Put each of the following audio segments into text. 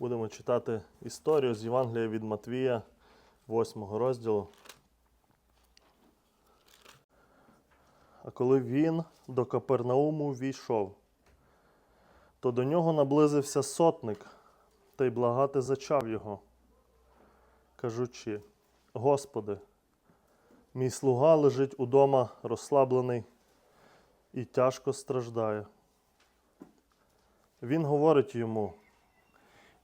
Будемо читати історію з Євангелія від Матвія, 8 розділу. А коли він до Капернауму війшов, то до нього наблизився сотник та й благати зачав його, кажучи: Господи, мій слуга лежить удома розслаблений і тяжко страждає. Він говорить йому: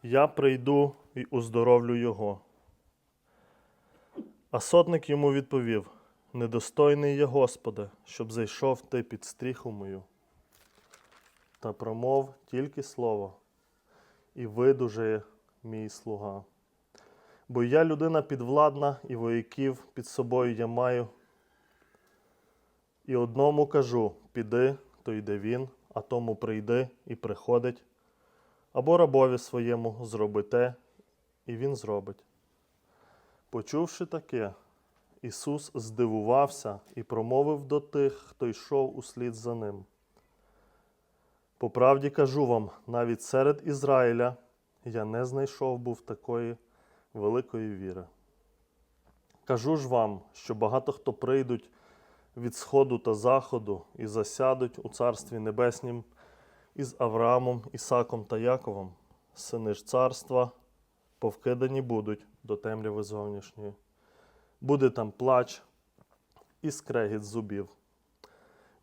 Я прийду і уздоровлю його. А сотник йому відповів: Недостойний я, Господи, щоб зайшов ти під стріху мою. Та промов тільки слово, і видужає мій слуга. Бо я людина підвладна, і вояків під собою я маю. І одному кажу: піди, то йде він, а тому прийди і приходить. Або рабові своєму зроби те, і він зробить. Почувши таке, Ісус здивувався і промовив до тих, хто йшов услід за ним. По правді кажу вам, навіть серед Ізраїля я не знайшов був такої великої віри. Кажу ж вам, що багато хто прийдуть від сходу та заходу і засядуть у Царстві Небеснім із Авраамом, Ісаком та Яковом, сини ж царства, повкидані будуть до темряви зовнішньої. Буде там плач і скрегіт зубів.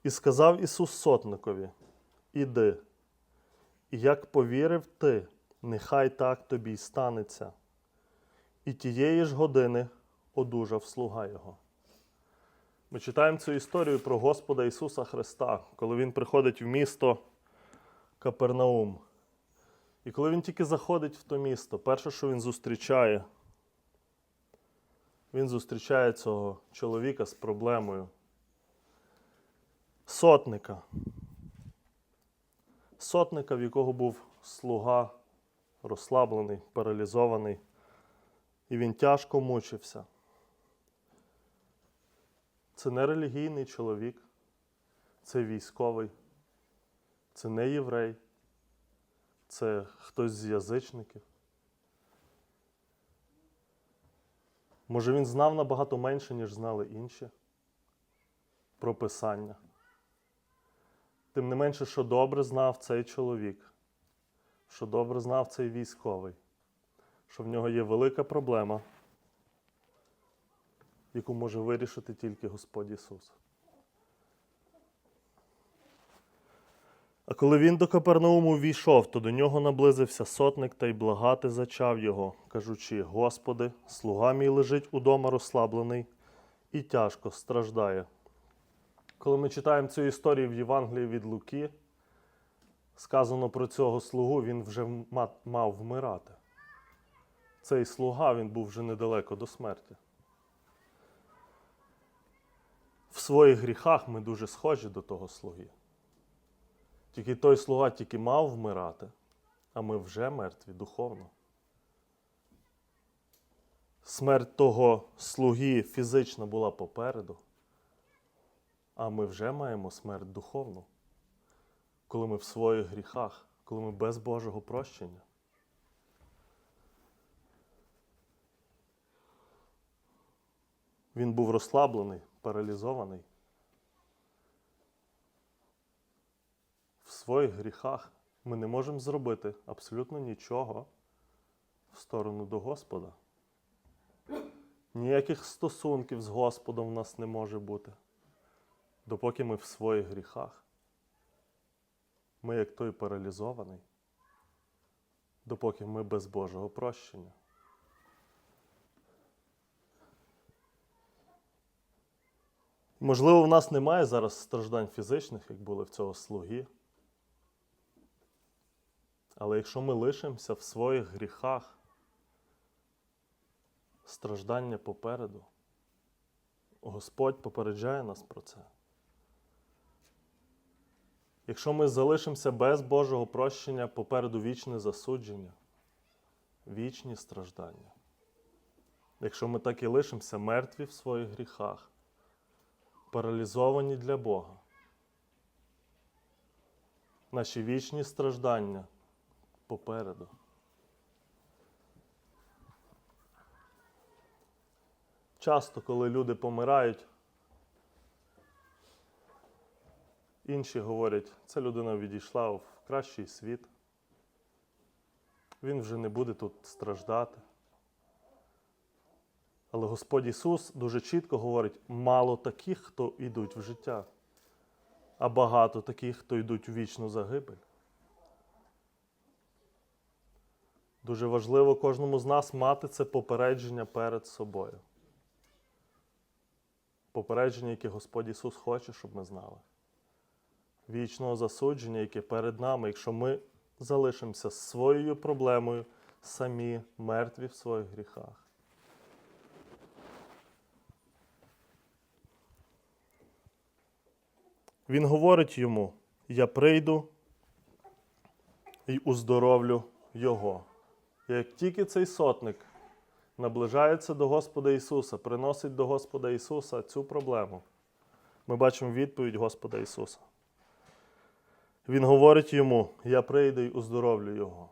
І сказав Ісус сотникові: Іди, і як повірив ти, нехай так тобі й станеться. І тієї ж години одужав слуга Його. Ми читаємо цю історію про Господа Ісуса Христа, коли Він приходить в місто Капернаум. І коли він тільки заходить в то місто, перше, що він зустрічає, він зустрічає цього чоловіка з проблемою. Сотника. Сотника, в якого був слуга розслаблений, паралізований, і він тяжко мучився. Це не релігійний чоловік, це військовий, це не єврей, це хтось з язичників. Може, він знав набагато менше, ніж знали інші про Писання. Тим не менше, що добре знав цей чоловік, що добре знав цей військовий, що в нього є велика проблема, яку може вирішити тільки Господь Ісус. А коли він до Капернауму війшов, то до нього наблизився сотник та й благати зачав його, кажучи: Господи, слуга мій лежить удома розслаблений і тяжко страждає. Коли ми читаємо цю історію в Євангелії від Луки, сказано про цього слугу, він вже мав вмирати. Цей слуга він був вже недалеко до смерті. В своїх гріхах ми дуже схожі до того слуги. Тільки той слуга тільки мав вмирати, а ми вже мертві духовно. Смерть того слуги фізично була попереду, а ми вже маємо смерть духовну, коли ми в своїх гріхах, коли ми без Божого прощення. Він був розслаблений, паралізований. Своїх гріхах ми не можемо зробити абсолютно нічого в сторону до Господа. Ніяких стосунків з Господом в нас не може бути, допоки ми в своїх гріхах. Ми як той паралізований, допоки ми без Божого прощення. Можливо, в нас немає зараз страждань фізичних, як були в цього слуги. Але якщо ми лишимося в своїх гріхах, страждання попереду, Господь попереджає нас про це. Якщо ми залишимося без Божого прощення, попереду вічне засудження, вічні страждання. Якщо ми так і лишимося мертві в своїх гріхах, паралізовані для Бога, наші вічні страждання попереду. Часто, коли люди помирають, інші говорять, ця людина відійшла в кращий світ, він вже не буде тут страждати. Але Господь Ісус дуже чітко говорить, мало таких, хто йдуть в життя, а багато таких, хто йдуть в вічну загибель. Дуже важливо кожному з нас мати це попередження перед собою. Попередження, яке Господь Ісус хоче, щоб ми знали. Вічного засудження, яке перед нами, якщо ми залишимося своєю проблемою самі мертві в своїх гріхах. Він говорить йому: Я прийду і уздоровлю його. Як тільки цей сотник наближається до Господа Ісуса, приносить до Господа Ісуса цю проблему, ми бачимо відповідь Господа Ісуса. Він говорить йому: Я прийду і уздоровлю його.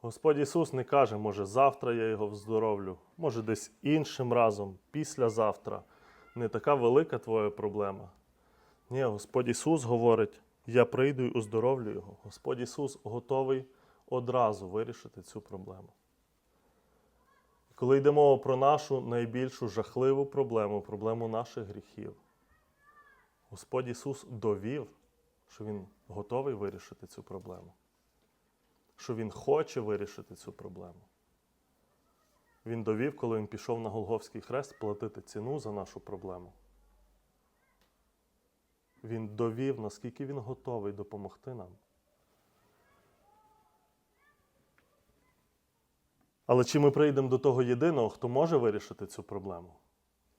Господь Ісус не каже, може, завтра я його вздоровлю, може, десь іншим разом, післязавтра. Не така велика твоя проблема. Ні, Господь Ісус говорить: Я прийду і уздоровлю його. Господь Ісус готовий одразу вирішити цю проблему. Коли йде мова про нашу найбільшу жахливу проблему, проблему наших гріхів, Господь Ісус довів, що Він готовий вирішити цю проблему, що Він хоче вирішити цю проблему. Він довів, коли Він пішов на Голговський хрест платити ціну за нашу проблему. Він довів, наскільки він готовий допомогти нам. Але чи ми прийдемо до того єдиного, хто може вирішити цю проблему?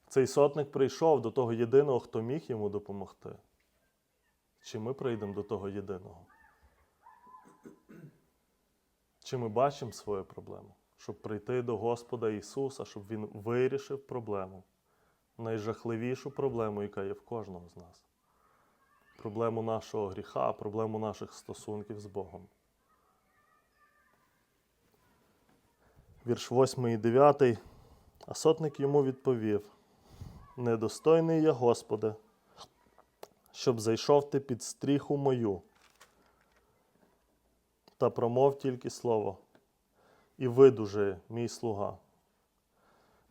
Цей сотник прийшов до того єдиного, хто міг йому допомогти. Чи ми прийдемо до того єдиного? Чи ми бачимо свою проблему, щоб прийти до Господа Ісуса, щоб Він вирішив проблему, найжахливішу проблему, яка є в кожного з нас? Проблему нашого гріха, проблему наших стосунків з Богом. Вірш 8 і 9. А сотник йому відповів: Недостойний я, Господи, щоб зайшов ти під стріху мою. Та промов тільки слово, і видужає мій слуга.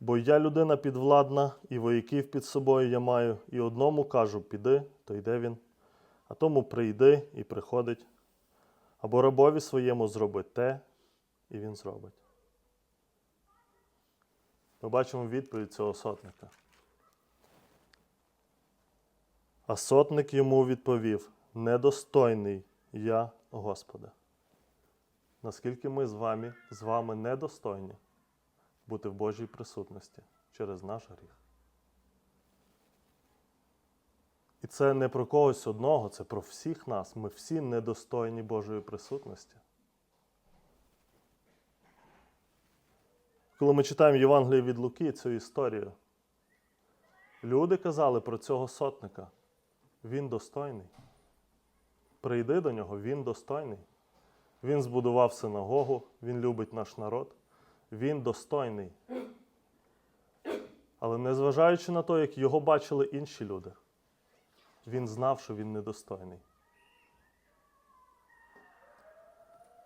Бо я людина підвладна, і вояків під собою я маю, і одному кажу, піди, то йде він, а тому прийди і приходить, або рабові своєму зроби те, і він зробить. Ми бачимо відповідь цього сотника. А сотник йому відповів: Недостойний я, Господа. Наскільки ми з вами, з вами недостойні бути в Божій присутності через наш гріх. І це не про когось одного, це про всіх нас. Ми всі недостойні Божої присутності. Коли ми читаємо Євангеліє від Луки, цю історію, люди казали про цього сотника. Він достойний. Прийди до нього, він достойний. Він збудував синагогу, він любить наш народ, він достойний. Але незважаючи на те, як його бачили інші люди, він знав, що він недостойний.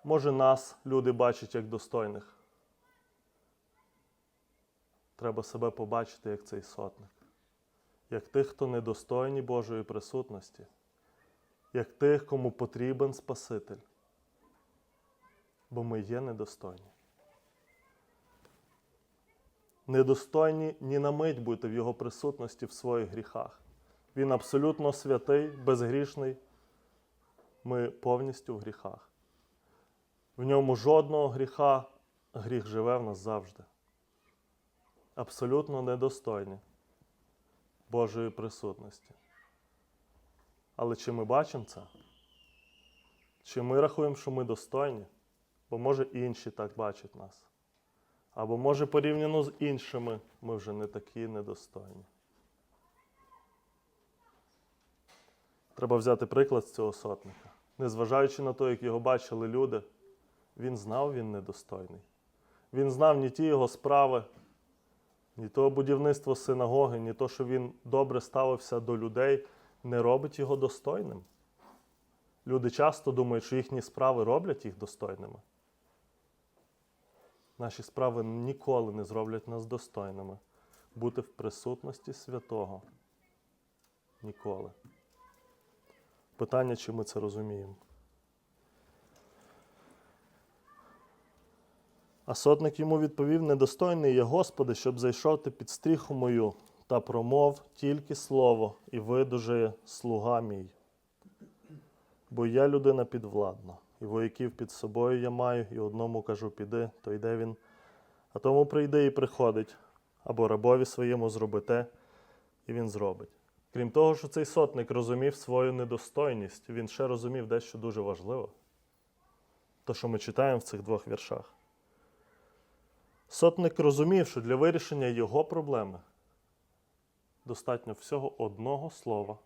Може, нас люди бачать як достойних. Треба себе побачити як цей сотник, як тих, хто недостойні Божої присутності, як тих, кому потрібен Спаситель. Бо ми є недостойні. Недостойні ні на мить бути в Його присутності в своїх гріхах. Він абсолютно святий, безгрішний. Ми повністю в гріхах. В ньому жодного гріха, гріх живе в нас завжди абсолютно недостойні Божої присутності. Але чи ми бачимо це? Чи ми рахуємо, що ми достойні? Бо може інші так бачать нас. Або може порівняно з іншими ми вже не такі недостойні. Треба взяти приклад з цього сотника. Незважаючи на те, як його бачили люди, він знав, він недостойний. Він знав не ті його справи, ні то будівництво синагоги, ні то, що він добре ставився до людей, не робить його достойним. Люди часто думають, що їхні справи роблять їх достойними. Наші справи ніколи не зроблять нас достойними. Бути в присутності святого. Ніколи. Питання, чи ми це розуміємо. А сотник йому відповів: недостойний є Господи, щоб зайшов ти під стріху мою та промов тільки слово, і видужає слуга мій. Бо я людина підвладна, і вояків під собою я маю, і одному кажу, піди, то йде він, а тому прийде і приходить, або рабові своєму зроби те, і він зробить. Крім того, що цей сотник розумів свою недостойність, він ще розумів дещо дуже важливе. То, що ми читаємо в цих двох віршах. Сотник розумів, що для вирішення його проблеми достатньо всього одного слова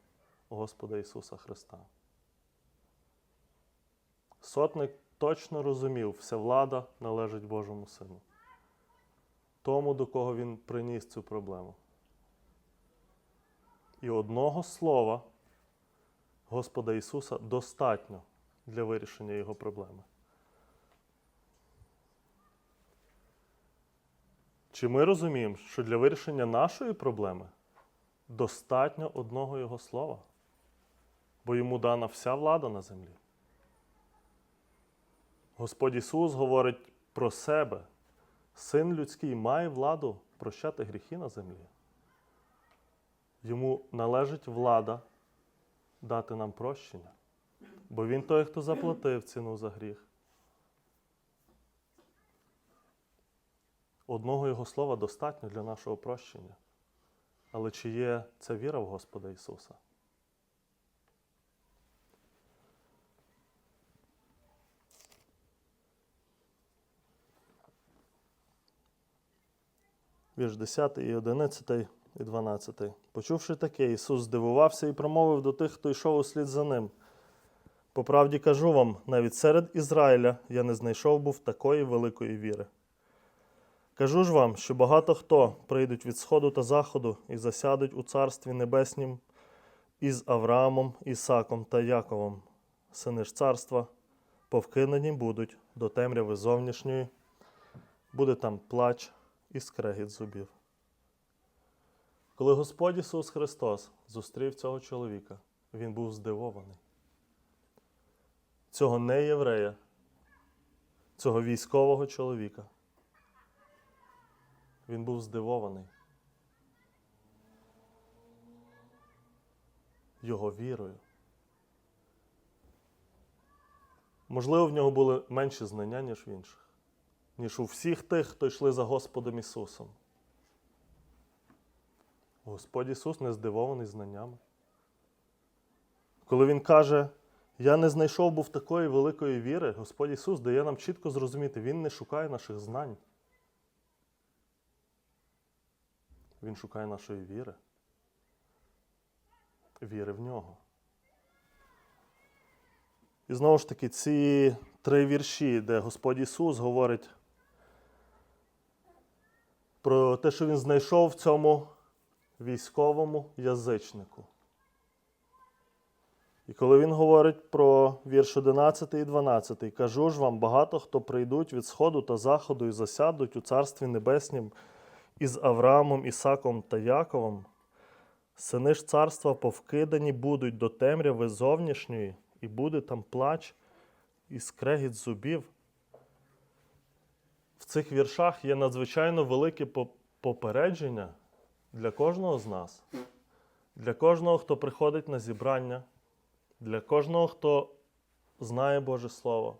Господа Ісуса Христа. Сотник точно розумів, вся влада належить Божому Сину. Тому, до кого він приніс цю проблему. І одного слова Господа Ісуса достатньо для вирішення його проблеми. Чи ми розуміємо, що для вирішення нашої проблеми достатньо одного Його слова, бо йому дана вся влада на землі? Господь Ісус говорить про себе. Син людський має владу прощати гріхи на землі. Йому належить влада дати нам прощення, бо Він той, хто заплатив ціну за гріх. Одного Його слова достатньо для нашого прощення. Але чи є ця віра в Господа Ісуса? Вірш 10 і 11 і 12. Почувши таке, Ісус здивувався і промовив до тих, хто йшов услід за ним. По правді кажу вам, навіть серед Ізраїля я не знайшов був такої великої віри. Кажу ж вам, що багато хто прийдуть від сходу та заходу і засядуть у царстві небеснім із Авраамом, Ісаком та Яковом. Сини ж царства повкинені будуть до темряви зовнішньої, буде там плач і скрегіт зубів. Коли Господь Ісус Христос зустрів цього чоловіка, Він був здивований. Цього не єврея, цього військового чоловіка. Він був здивований. Його вірою. Можливо, в нього були менші знання, ніж в інших, ніж у всіх тих, хто йшли за Господом Ісусом. Господь Ісус не здивований знаннями. Коли Він каже, я не знайшов був такої великої віри, Господь Ісус дає нам чітко зрозуміти, Він не шукає наших знань. Він шукає нашої віри. Віри в нього. І знову ж таки, ці три вірші, де Господь Ісус говорить про те, що Він знайшов в цьому військовому язичнику. І коли він говорить про вірш 11 і 12, кажу ж вам, багато хто прийдуть від сходу та заходу і засядуть у Царстві Небеснім із Авраамом, Ісаком та Яковом, сини ж царства повкидані будуть до темряви зовнішньої, і буде там плач і скрегіт зубів. В цих віршах є надзвичайно велике попередження для кожного з нас, для кожного, хто приходить на зібрання, для кожного, хто знає Боже Слово.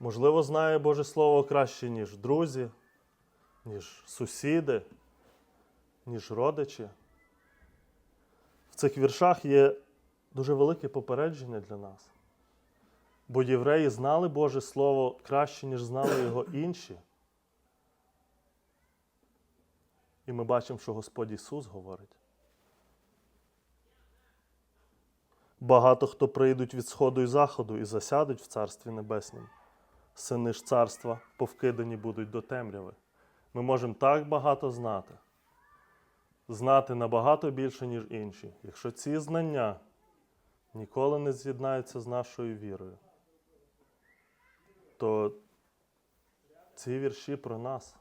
Можливо, знає Боже Слово краще, ніж друзі, ніж сусіди, ніж родичі. В цих віршах є дуже велике попередження для нас. Бо євреї знали Боже Слово краще, ніж знали його інші. І ми бачимо, що Господь Ісус говорить. Багато хто прийдуть від сходу і заходу і засядуть в Царстві Небеснім. Сини ж царства повкидані будуть до темряви. Ми можемо так багато знати, знати набагато більше, ніж інші. Якщо ці знання ніколи не з'єднаються з нашою вірою, то ці вірші про нас.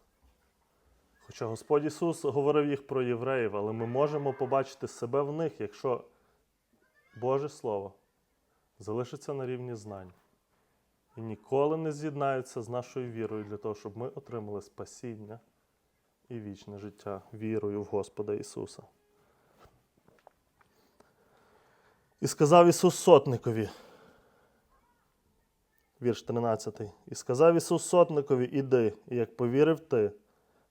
Хоча Господь Ісус говорив їх про євреїв, але ми можемо побачити себе в них, якщо Боже Слово залишиться на рівні знань і ніколи не з'єднаються з нашою вірою для того, щоб ми отримали спасіння і вічне життя вірою в Господа Ісуса. І сказав Ісус сотникові, вірш 13. І сказав Ісус сотникові, іди, і як повірив ти,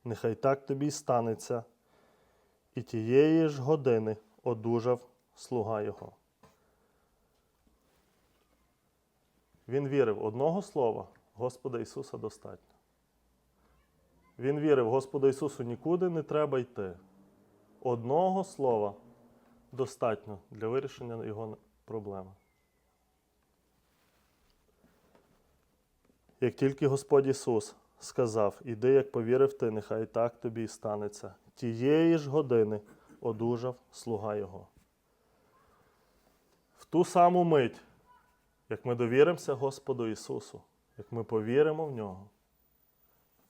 нехай так тобі й станеться. І тієї ж години одужав слуга Його. Він вірив одного слова Господа Ісуса достатньо. Він вірив, Господу Ісусу нікуди не треба йти. Одного слова достатньо для вирішення його проблеми. Як тільки Господь Ісус сказав, іди, як повірив ти, нехай так тобі і станеться. Тієї ж години одужав слуга Його. В ту саму мить, як ми довіримося Господу Ісусу, як ми повіримо в Нього,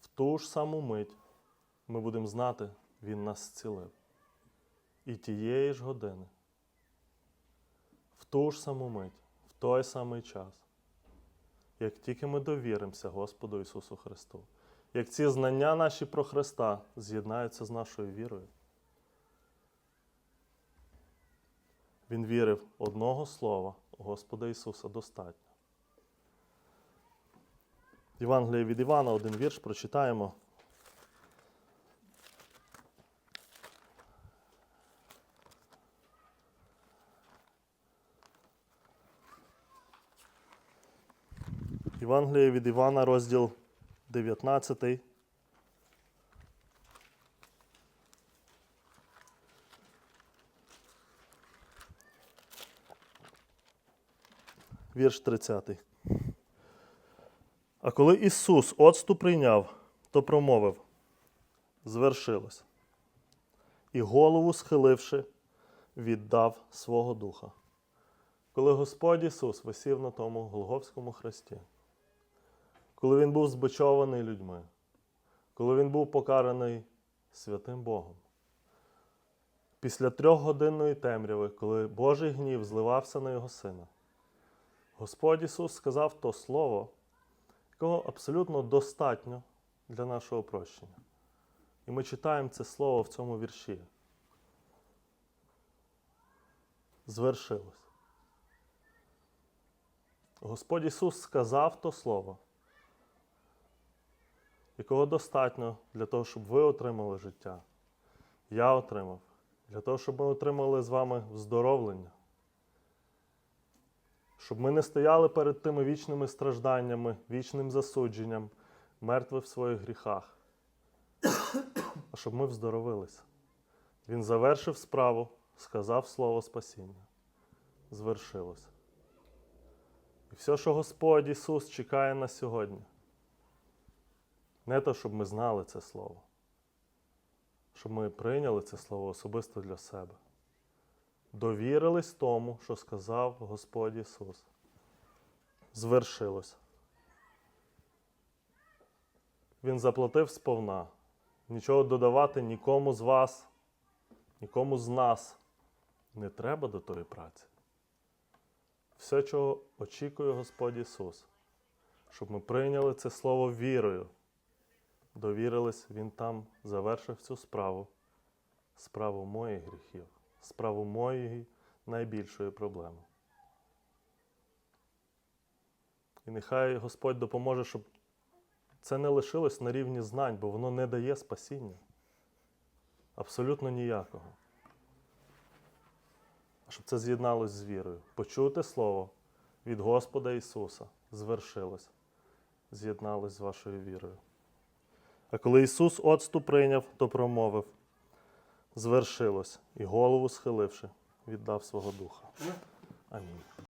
в ту ж саму мить ми будемо знати, Він нас зцілив. І тієї ж години, в ту ж саму мить, в той самий час, як тільки ми довіримося Господу Ісусу Христу, як ці знання наші про Христа з'єднаються з нашою вірою. Він вірив одного слова Господа Ісуса достатньо. Євангеліє від Івана, один вірш прочитаємо. Євангеліє від Івана, розділ 19. Вірш 30. А коли Ісус оцту прийняв, то промовив: звершилось. І голову схиливши, віддав свого духа. Коли Господь Ісус висів на тому Голговському хресті, коли Він був збичований людьми, коли Він був покараний святим Богом, після трьохгодинної темряви, коли Божий гнів зливався на Його Сина, Господь Ісус сказав то слово, якого абсолютно достатньо для нашого прощення. І ми читаємо це слово в цьому вірші. Звершилось. Господь Ісус сказав то слово, якого достатньо для того, щоб ви отримали життя. Я отримав, для того, щоб ми отримали з вами вздоровлення. Щоб ми не стояли перед тими вічними стражданнями, вічним засудженням, мертві в своїх гріхах, а щоб ми вздоровилися. Він завершив справу, сказав слово спасіння. Звершилось. І все, що Господь Ісус чекає на сьогодні, не то, щоб ми знали це Слово, щоб ми прийняли це Слово особисто для себе. Довірились тому, що сказав Господь Ісус. Звершилось. Він заплатив сповна. Нічого додавати нікому з вас, нікому з нас не треба до тої праці. Все, чого очікує Господь Ісус, щоб ми прийняли це Слово вірою, довірились, Він там завершив цю справу, справу моїх гріхів, справу моєї найбільшої проблеми. І нехай Господь допоможе, щоб це не лишилось на рівні знань, бо воно не дає спасіння. Абсолютно ніякого. А щоб це з'єдналось з вірою. Почути Слово від Господа Ісуса звершилось, з'єдналось з вашою вірою. А коли Ісус оцту прийняв, то промовив: звершилось, і голову схиливши, віддав свого духа. Амінь.